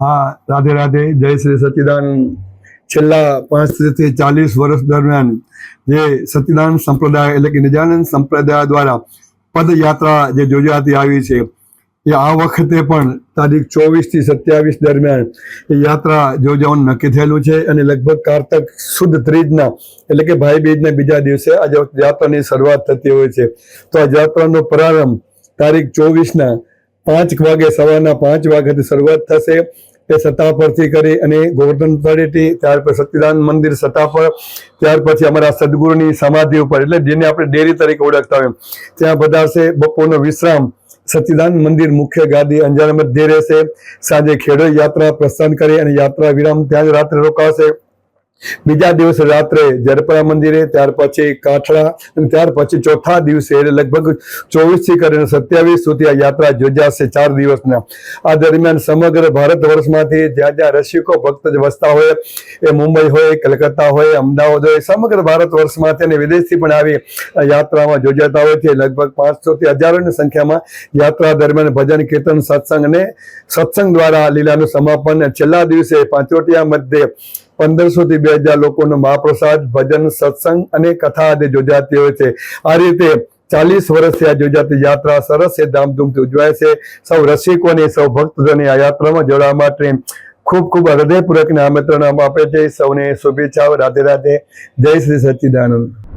હા, રાધે રાધે, જય શ્રી સચ્ચિદાનંદ છેલ્લા પાંચથી ચાલીસ વર્ષ દરમિયાન જે સચ્ચિદાનંદ સંપ્રદાય એટલે કે નિજાનંદ સંપ્રદાય દ્વારા પદયાત્રા જે યોજાતી આવી છે, એ આ વખતે પણ તારીખ ચોવીસથી સત્યાવીસ દરમિયાન એ યાત્રા યોજવાનું નક્કી થયેલું છે અને લગભગ કારતક શુદ્ધ ત્રીજના એટલે કે ભાઈ બીજના બીજા દિવસે આ યાત્રાની શરૂઆત થતી હોય છે. તો આ યાત્રાનો પ્રારંભ તારીખ ચોવીસના પાંચ વાગે સવારના પાંચ વાગ્યાથી શરૂઆત થશે. એ સત્તા પરથી કરી અને ગોવર્ધન તળેટી ત્યાર પછી સત્યદાન મંદિર સત્તા પર, ત્યાર પછી અમારા સદગુરુની સમાધિ ઉપર, એટલે જેને આપણે ડેરી તરીકે ઓળખતા હોય ત્યાં પધારશે બપોરનો વિશ્રામ. સત્યદાન મંદિર મુખ્ય ગાદી અંજાર મધ્ય રહેશે. સાંજે ખેડો યાત્રા પ્રસ્થાન કરી અને યાત્રા વિરામ ત્યાં જ રાત્રે રોકાશે. બીજા દિવસે રાત્રે જરપરા મંદિરે, ત્યાર પછી કાઠળા અને ત્યાર પછી ચોથા દિવસે, એટલે લગભગ ચોવીસથી કરીને સત્યાવીસ સુધી આ યાત્રા યોજાશે ચાર દિવસના. આ દરમિયાન સમગ્ર ભારત વર્ષમાંથી જ્યાં જ્યાં રસિકો, ભક્ત વસતા હોય, એ મુંબઈ હોય, કલકત્તા હોય, અમદાવાદ હોય, સમગ્ર ભારત વર્ષમાંથી અને વિદેશથી પણ આવી યાત્રામાં યોજાતા હોય છે. લગભગ પાંચસો થી હજારોની સંખ્યામાં યાત્રા દરમિયાન ભજન, કીર્તન, સત્સંગ અને સત્સંગ દ્વારા લીલાનું સમાપન છેલ્લા દિવસે પાંચોટિયા મધ્યે પંદરસો થી બે હજાર લોકોનો મહાપ્રસાદ, ભજન, સત્સંગ અને કથા આદિ યોજાતી હોય છે. આ રીતે ચાલીસ વર્ષથી આ યોજાતી યાત્રા સરસ એ ધામધૂમથી ઉજવાય છે. સૌ રસિકોને, સૌ ભક્તજોને આ યાત્રામાં જોડાવા માટે ખૂબ ખૂબ હૃદયપૂર્વકના આમંત્રણ આપે છે. સૌને શુભેચ્છાઓ. રાધે રાધે. જય શ્રી સચ્ચિદાનંદ